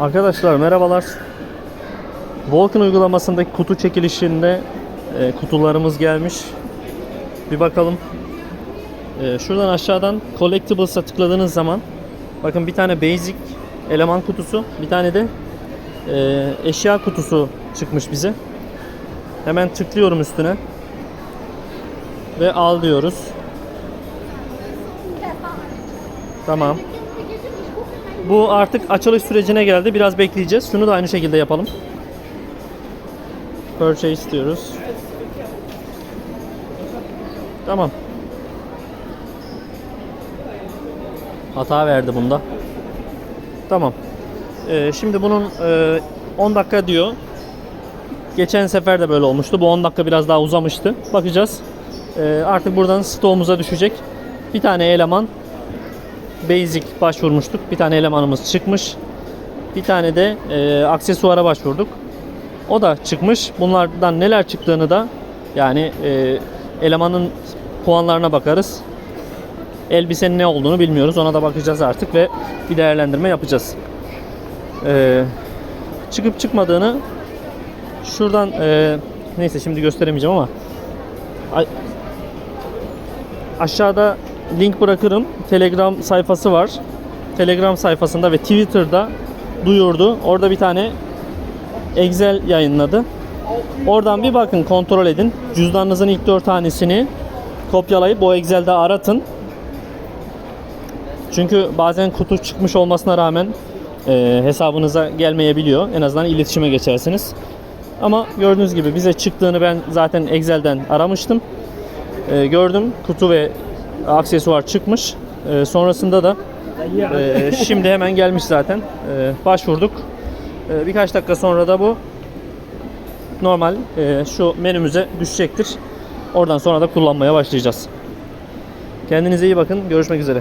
Arkadaşlar merhabalar. Volkan uygulamasındaki kutu çekilişinde e, kutularımız gelmiş. Bir bakalım. E, şuradan aşağıdan Collectibles'a tıkladığınız zaman bakın bir tane basic eleman kutusu, bir tane de e, eşya kutusu çıkmış bize. Hemen tıklıyorum üstüne. Ve al diyoruz. Tamam. Bu artık açılış sürecine geldi. Biraz bekleyeceğiz. Şunu da aynı şekilde yapalım. Purchase istiyoruz. Tamam. Hata verdi bunda. Tamam. Ee, şimdi bunun e, 10 dakika diyor. Geçen sefer de böyle olmuştu. Bu 10 dakika biraz daha uzamıştı. Bakacağız. Ee, artık buradan stoğumuza düşecek. Bir tane eleman basic başvurmuştuk. Bir tane elemanımız çıkmış. Bir tane de e, aksesuara başvurduk. O da çıkmış. Bunlardan neler çıktığını da yani e, elemanın puanlarına bakarız. Elbisenin ne olduğunu bilmiyoruz. Ona da bakacağız artık ve bir değerlendirme yapacağız. E, çıkıp çıkmadığını şuradan e, neyse şimdi gösteremeyeceğim ama aşağıda link bırakırım. Telegram sayfası var. Telegram sayfasında ve Twitter'da duyurdu. Orada bir tane Excel yayınladı. Oradan bir bakın kontrol edin. Cüzdanınızın ilk 4 tanesini kopyalayıp o Excel'de aratın. Çünkü bazen kutu çıkmış olmasına rağmen e, hesabınıza gelmeyebiliyor. En azından iletişime geçersiniz. Ama gördüğünüz gibi bize çıktığını ben zaten Excel'den aramıştım. E, gördüm kutu ve aksesuar çıkmış. E, sonrasında da e, şimdi hemen gelmiş zaten. E, başvurduk. E, birkaç dakika sonra da bu normal e, şu menümüze düşecektir. Oradan sonra da kullanmaya başlayacağız. Kendinize iyi bakın. Görüşmek üzere.